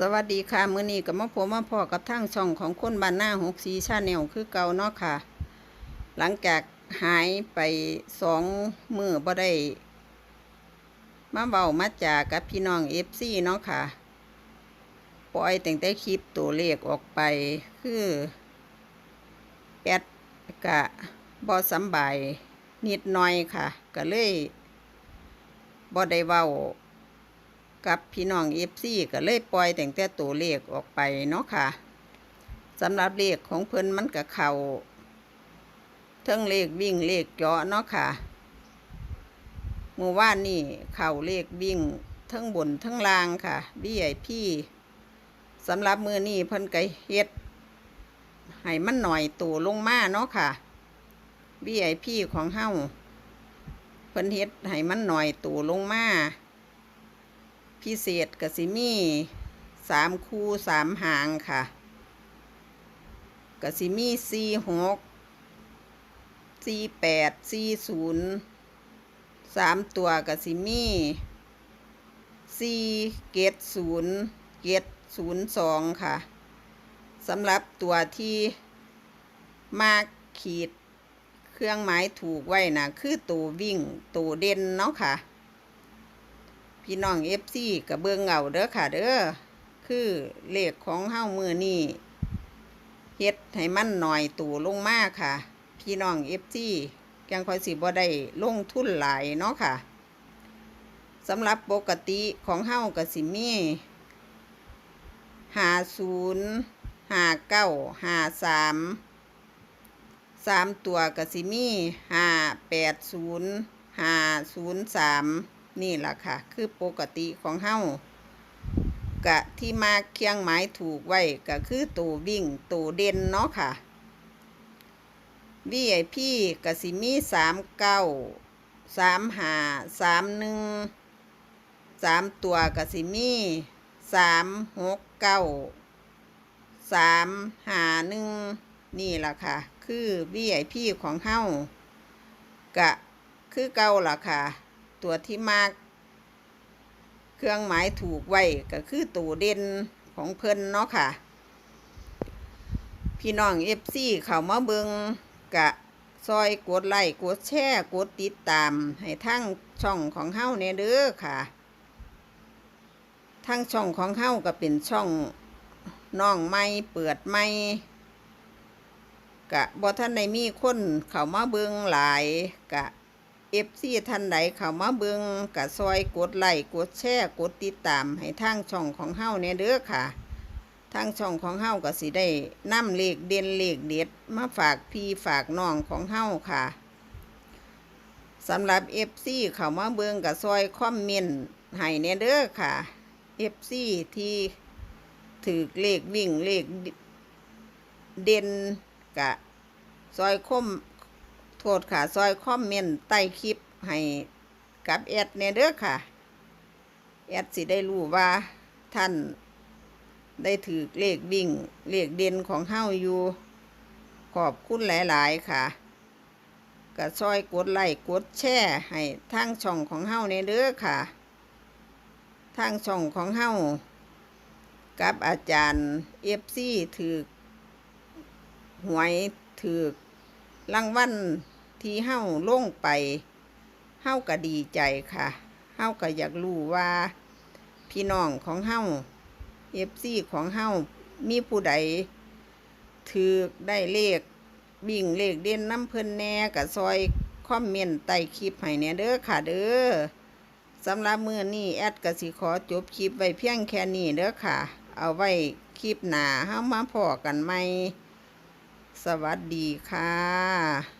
สวัสดีค่ะ มื้อนี้กับมาพบมาพอกับทางช่องของคนบ้านหน้าหกสีชาแนลคือเก่าเนาะค่ะ หลังจากหายไปสองมือบ่ได้ มาเบามาจากกับพี่น้องเอฟซีเนาะค่ะ ปล่อยแต่งแต่คลิปตัวเลขออกไปคือแอดกะบอสำบายนิดหน่อยค่ะ ก็เลยบ่ได้เว้า กับพี่น้องเอฟซีก็เลยปล่อยแต่งแต่ตัวเลขออกไปเนาะค่ะสำหรับเลขของเพิ่นมันกับเขาเทั้งเลขวิ่งเลขเจาะเนาะค่ะเมื่อวานนี่เข่าเลขวิ่งเทั้งบนเทั้งล่างค่ะบี้ไอพี่สำหรับมือนี่เพิ่นก็เฮ็ดให้มันหน่อยตัวลงมาเนาะค่ะบี้ไอพี่ของเฮาเพิ่นเฮ็ดให้มันหน่อยตัวลงมา พิเศษกสิมีสามคู่สามหางค่ะกสิมีสี่หกสี่แปดสี่ศูนย์สามตัวกสิมีสี่เกตศูนย์เกตศูนย์สองค่ะสำหรับตัวที่มากขีดเครื่องหมายถูกไว้นะคือตัววิ่งตัวเด่นเนาะค่ะ พี่น้องเอฟซีกับเบื้องเงาเด้อค่ะเด้อคือเลขของเฮ้ามือนี่เฮ็ดให้มันหน่อยตู่ลงมากค่ะ พี่น้องเอฟซียังคอยสิบ่ได้ลงทุนหลายเนาะค่ะสำหรับปกติของเฮ้ากับสิมีหาศูนย์หาเก้าหาสามสามตัวกับสิมีหาแปดศูนย์หาศูนย์สาม นี่แหละค่ะ คือปกติของเฮากะที่มาเคียงหมายถูกไว้ก็คือตัววิ่งตัวเด่นเนาะค่ะ VIP กสิมีสามเก้าสามหาสามหนึ่งสามตัวกสิมีสามหกเก้าสามหาหนึ่งนี่แหละค่ะ คือ VIP ของเฮากะคือเก้าล่ะค่ะ ตัวที่มาก เครื่องหมายถูกไว้ก็คือตัวเด่นของเพิ่นเนาะค่ะ พี่น้องเอฟซีเขามาเบิงกะซอยกดไลค์กดแชร์กดติดตาม ให้ทั้งช่องของเฮาเนี่ยเด้อค่ะ ทั้งช่องของเฮาก็เป็นช่องน้องไม่เปิดไม่กะบ่ท่านในมีคนเขามาเบิงหลายกะ เอฟซีท่านใดเข้ามาเบิงกะซอยกดไลค์กดแชร์กดติดตามให้ทางช่องของเฮาเนี่ยเด้อค่ะทางช่องของเฮาก็สิได้นำเลขเด่นเลขเด็ดมาฝากพี่ฝากน้องของเฮาค่ะสำหรับเอฟซีเข้ามาเบิงกะซอยคอมเมนต์ให้เนี่ยเด้อค่ะเอฟซีที่ถือเลขวิ่งเลขเด่นกะซอยคม โทษค่ะ ซอยคอมเมนต์ใต้คลิปให้กับแอดเนเด้อค่ะ แอดสิได้รู้ว่าท่านได้ถือเลขวิ่ง เลขเด่นของเฮาอยู่ ขอบคุณหลาย ๆ ค่ะก็ซอยกดไลค์กดแชร์ให้ทางช่องของเฮาเนเด้อค่ะ ทางช่องของเฮากับอาจารย์เอฟซีถือหวยถือรางวัล ที่เฮ้าลงไปเฮ้าก็ดีใจค่ะเฮ้าก็อยากรู้ว่า พี่น้องของเฮ้าเอฟซีของเฮ้ามีผู้ใดถือได้เลขบิ่งเลขเด่นน้ำเพิ่นแน่กับซอยคอมเมนต์ใต้คลิปให้เนี่ยเด้อค่ะเด้อสำหรับมือนี้แอดกสิขอจบคลิปไว้เพียงแค่นี้เด้อค่ะ เอาไว้คลิปหนาเฮ้ามาพอกันไหม สวัสดีค่ะ